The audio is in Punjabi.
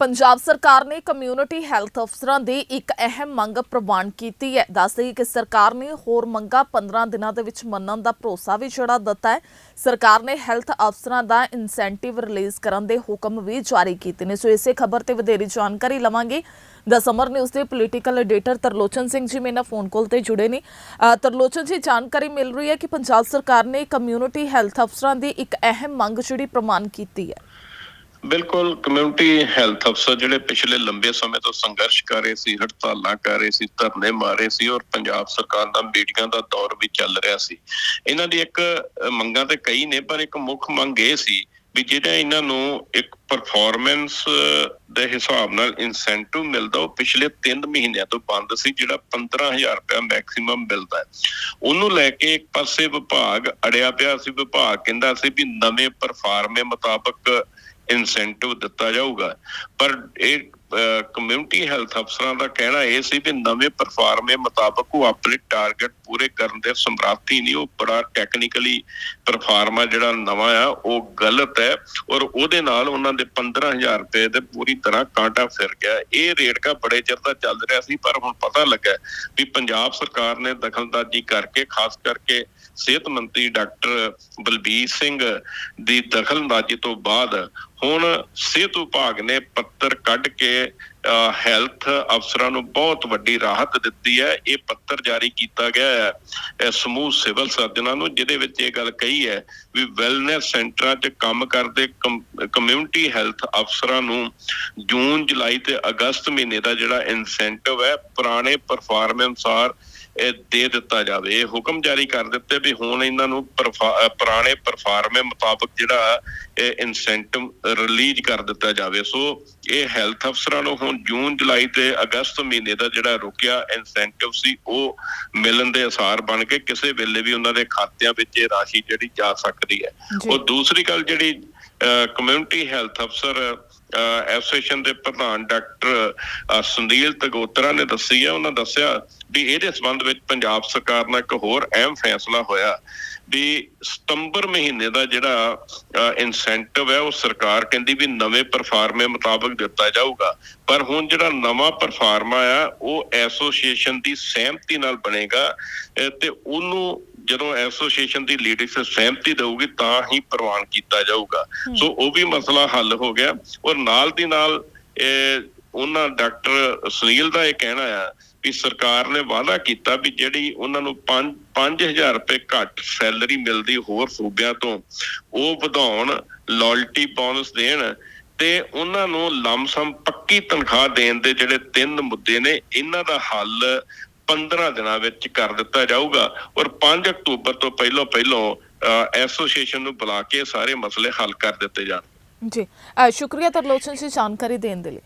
ਪੰਜਾਬ ਸਰਕਾਰ ਨੇ ਕਮਿਊਨਿਟੀ ਹੈਲਥ ਅਫਸਰਾਂ ਦੀ ਇੱਕ ਅਹਿਮ ਮੰਗ ਪ੍ਰਵਾਨ ਕੀਤੀ ਹੈ। ਦੱਸਦੇ ਕਿ ਸਰਕਾਰ ਨੇ ਹੋਰ ਮੰਗਾਂ 15 ਦਿਨਾਂ ਦੇ ਵਿੱਚ ਮੰਨਣ ਦਾ ਭਰੋਸਾ ਵੀ ਜਿਹੜਾ ਦਿੱਤਾ ਹੈ। ਸਰਕਾਰ ਨੇ ਹੈਲਥ ਅਫਸਰਾਂ ਦਾ ਇਨਸੈਂਟਿਵ ਰਿਲੀਜ਼ ਕਰਨ ਦੇ ਹੁਕਮ ਵੀ ਜਾਰੀ ਕੀਤੇ ਨੇ। ਸੋ ਇਸੇ ਖਬਰ ਤੇ ਵਧੇਰੀ ਜਾਣਕਾਰੀ ਲਵਾਂਗੇ। ਦਾ ਸਮਰ ਨਿਊਜ਼ ਦੇ ਪੋਲੀਟੀਕਲ ਐਡੀਟਰ ਤਰਲੋਚਨ ਸਿੰਘ ਜੀ ਮੇਰੇ ਨਾਲ ਫੋਨ ਕਾਲ ਤੇ ਜੁੜੇ ਨੇ। ਤਰਲੋਚਨ ਜੀ, ਜਾਣਕਾਰੀ ਮਿਲ ਰਹੀ ਹੈ ਕਿ ਪੰਜਾਬ ਸਰਕਾਰ ਨੇ ਕਮਿਊਨਿਟੀ ਹੈਲਥ ਅਫਸਰਾਂ ਦੀ ਇੱਕ ਅਹਿਮ ਮੰਗ ਜਿਹੜੀ ਪ੍ਰਵਾਨ ਕੀਤੀ ਹੈ। ਬਿਲਕੁਲ ਕਮਿਊਨਿਟੀ ਹੈਲਥ ਅਫਸਰ ਜਿਹੜੇ ਪਿਛਲੇ ਲੰਬੇ ਸਮੇਂ ਤੋਂ ਸੰਘਰਸ਼ ਕਰ ਰਹੇ ਸੀ, ਹੜਤਾਲਾਂ ਕਰ ਰਹੇ ਸੀ, ਧਰਨੇ ਮਾਰ ਸੀ ਔਰ ਪੰਜਾਬ ਸਰਕਾਰ ਦਾ ਮੀਟਿੰਗਾਂ ਦਾ ਦੌਰ ਵੀ ਚੱਲ ਰਿਹਾ ਸੀ। ਇਹਨਾਂ ਦੀ ਇੱਕ ਮੰਗਾਂ ਤੇ ਕਈ ਨੇ, ਪਰ ਇੱਕ ਮੁੱਖ ਮੰਗ ਇਹ ਸੀ ਵੀ ਜਿਹੜਾ ਇਹਨਾਂ ਨੂੰ ਇੱਕ ਪਰਫਾਰਮੈਂਸ ਦੇ ਹਿਸਾਬ ਨਾਲ ਇਨਸੈਂਟਿਵ ਮਿਲਦਾ, ਉਹ ਪਿਛਲੇ 3 ਮਹੀਨਿਆਂ ਤੋਂ ਬੰਦ ਸੀ, ਜਿਹੜਾ 15000 ਰੁਪਏ ਮੈਕਸਿਮਮ ਮਿਲਦਾ ਹੈ। ਉਹਨੂੰ ਲੈ ਕੇ ਇੱਕ ਪਾਸੇ ਵਿਭਾਗ ਅੜਿਆ ਪਿਆ ਸੀ, ਵਿਭਾਗ ਕਹਿੰਦਾ ਸੀ ਵੀ ਨਵੇਂ ਪਰਫਾਰਮੇ ਮੁਤਾਬਕ ਇਨਸੈਂਟਿਵ ਦਿੱਤਾ ਜਾਊਗਾ। ਪਰ ਇਹ ਕਮਿਊਨਿਟੀ ਹੈਲਥ ਅਫਸਰਾਂ ਦਾ ਕਹਿਣਾ ਇਹ ਸੀ ਵੀ ਨਵੇਂ ਪਰਫਾਰਮੇ ਮੁਤਾਬਕ ਉਹ ਆਪਣੇ ਟਾਰਗੇਟ ਪੂਰੇ ਕਰਨ ਦੇ ਸਮਰੱਥੀ ਨਹੀਂ, ਉਹ ਬੜਾ ਟੈਕਨੀਕਲੀ ਪਰਫਾਰਮਾ ਜਿਹੜਾ ਨਵਾਂ ਆ, ਉਹ ਗਲਤ ਹੈ ਔਰ ਉਹਦੇ ਨਾਲ ਉਹਨਾਂ ਦੇ 15000 ਰੁਪਏ ਦੇ ਪੂਰੀ ਤਰ੍ਹਾਂ ਕਾਂਟਾ ਫਿਰ ਗਿਆ। ਇਹ ਰੇਟਕਾ ਬੜੇ ਚਿਰ ਦਾ ਚੱਲ ਰਿਹਾ ਸੀ, ਪਰ ਹੁਣ ਪਤਾ ਲੱਗਾ ਵੀ ਪੰਜਾਬ ਸਰਕਾਰ ਨੇ ਦਖਲਅੰਦਾਜ਼ੀ ਕਰਕੇ, ਖਾਸ ਕਰਕੇ ਸਿਹਤ ਮੰਤਰੀ ਡਾਕਟਰ ਬਲਬੀਰ ਸਿੰਘ ਦੀ ਦਖਲਅੰਦਾਜ਼ੀ ਤੋਂ ਬਾਅਦ ਹੁਣ ਸਿਹਤ ਵਿਭਾਗ ਨੇ ਪੱਤਰ ਕੱਢ ਕੇ ਹੈਲਥ ਅਫਸਰਾਂ ਨੂੰ ਬਹੁਤ ਵੱਡੀ ਰਾਹਤ ਦਿੱਤੀ ਹੈ। ਇਹ ਪੱਤਰ ਜਾਰੀ ਕੀਤਾ ਗਿਆ ਹੈ ਇਹ ਸਮੂਹ ਸਿਵਲ ਸਰਜਨਾਂ ਨੂੰ, ਜਿਹਦੇ ਵਿੱਚ ਇਹ ਗੱਲ ਕਹੀ ਹੈ ਵੀ ਵੈਲਨੈਸ ਸੈਂਟਰਾਂ 'ਚ ਕੰਮ ਕਰਦੇ ਕਮਿਊਨਿਟੀ ਹੈਲਥ ਅਫਸਰਾਂ ਨੂੰ ਜੂਨ, ਜੁਲਾਈ ਤੇ ਅਗਸਤ ਮਹੀਨੇ ਦਾ ਜਿਹੜਾ ਇਨਸੈਂਟਿਵ ਹੈ, ਪੁਰਾਣੇ ਪਰਫਾਰਮੈਂਸ ਅਨੁਸਾਰ ਦੇ ਦਿੱਤਾ ਜਾਵੇ। ਇਹ ਹੁਕਮ ਜਾਰੀ ਕਰ ਦਿੱਤੇ ਵੀ ਹੁਣ ਇਹਨਾਂ ਨੂੰ ਪੁਰਾਣੇ ਪਰਫਾਰਮੇ ਮੁਤਾਬਕ ਜਿਹੜਾ ਇਹ ਇਨਸੈਂਟਿਵ ਰਿਲੀਜ਼ ਕਰ ਦਿੱਤਾ ਜਾਵੇ। ਸੋ ਇਹ ਹੈਲਥ ਅਫਸਰਾਂ ਨੂੰ ਹੁਣ ਜੂਨ ਜੁਲਾਈ ਤੇ ਅਗਸਤ ਮਹੀਨੇ ਦਾ ਜਿਹੜਾ ਰੁਕਿਆ ਇਨਸੈਂਟਿਵ ਸੀ ਉਹ ਮਿਲਣ ਦੇ ਅਸਾਰ ਬਣ ਕੇ ਕਿਸੇ ਵੇਲੇ ਵੀ ਉਹਨਾਂ ਦੇ ਖਾਤਿਆਂ ਵਿੱਚ ਇਹ ਰਾਸ਼ੀ ਜਿਹੜੀ ਜਾ ਸਕਦੀ ਹੈ। ਉਹ ਦੂਸਰੀ ਗੱਲ ਜਿਹੜੀ ਕਮਿਊਨਿਟੀ ਹੈਲਥ ਅਫਸਰ ਐਸੋਸੀਏਸ਼ਨ ਦੇ ਪ੍ਰਧਾਨ ਡਾਕਟਰ ਸੰਦੀਲ ਤਗੋਤਰਾ ਨੇ ਦੱਸੀ ਹੈ, ਉਹਨਾਂ ਦੱਸਿਆ ਵੀ ਇਹਦੇ ਸੰਬੰਧ ਵਿੱਚ ਪੰਜਾਬ ਸਰਕਾਰ ਨਾਲ ਇੱਕ ਹੋਰ ਅਹਿਮ ਫੈਸਲਾ ਹੋਇਆ ਵੀ ਸਤੰਬਰ ਮਹੀਨੇ ਦਾ ਜਿਹੜਾ ਇਨਸੈਂਟਿਵ ਹੈ, ਉਹ ਸਰਕਾਰ ਕਹਿੰਦੀ ਵੀ ਨਵੇਂ ਪਰਫਾਰਮੇ ਮੁਤਾਬਕ ਦਿੱਤਾ ਜਾਊਗਾ। ਪਰ ਹੁਣ ਜਿਹੜਾ ਨਵਾਂ ਪਰਫਾਰਮਾ ਆ, ਉਹ ਐਸੋਸੀਏਸ਼ਨ ਦੀ ਸਹਿਮਤੀ ਨਾਲ ਬਣੇਗਾ ਤੇ ਉਹਨੂੰ ਜਦੋਂ ਐਸੋਸੀਏਸ਼ਨ ਦੀ ਲੀਡਰਸ਼ਿਪ ਸਹਿਮਤੀ ਦੇਊਗੀ ਤਾਂ ਹੀ ਪ੍ਰਵਾਨ ਕੀਤਾ ਜਾਊਗਾ। ਸੋ ਉਹ ਵੀ ਮਸਲਾ ਹੱਲ ਹੋ ਗਿਆ। ਔਰ ਨਾਲ ਦੀ ਨਾਲ ਇਹ ਉਹਨਾਂ ਡਾਕਟਰ ਸੁਨੀਲ ਦਾ ਇਹ ਕਹਿਣਾ ਆ ਵੀ ਸਰਕਾਰ ਨੇ ਵਾਅਦਾ ਕੀਤਾ ਵੀ ਜਿਹੜੀ ਉਹਨਾਂ ਨੂੰ 5 5000 ਰੁਪਏ ਘੱਟ ਸੈਲਰੀ ਮਿਲਦੀ ਹੋਰ ਸੂਬਿਆਂ ਤੋਂ ਉਹ ਵਧਾਉਣ ਲਾਇਲਟੀ ਬੋਨਸ ਦੇਣ ਤੇ ਉਹਨਾਂ ਨੂੰ ਲਮਸਮ ਪੱਕੀ ਤਨਖਾਹ ਦੇਣ ਦੇ ਜਿਹੜੇ ਤਿੰਨ ਮੁੱਦੇ ਨੇ ਇਹਨਾਂ ਦਾ ਹੱਲ 15 ਦਿਨਾਂ ਵਿੱਚ ਕਰ ਦਿੱਤਾ ਜਾਊਗਾ ਔਰ 5 ਅਕਤੂਬਰ ਤੋਂ ਪਹਿਲਾਂ ਪਹਿਲਾਂ ਐਸੋਸੀਏਸ਼ਨ ਨੂੰ ਬੁਲਾ ਕੇ ਸਾਰੇ ਮਸਲੇ ਹੱਲ ਕਰ ਦਿੱਤੇ ਜਾਣ। ਜੀ। ਸ਼ੁਕਰੀਆ ਤਰਲੋਚਨ ਜੀ ਜਾਣਕਾਰੀ ਦੇਣ ਦੇ ਲਈ।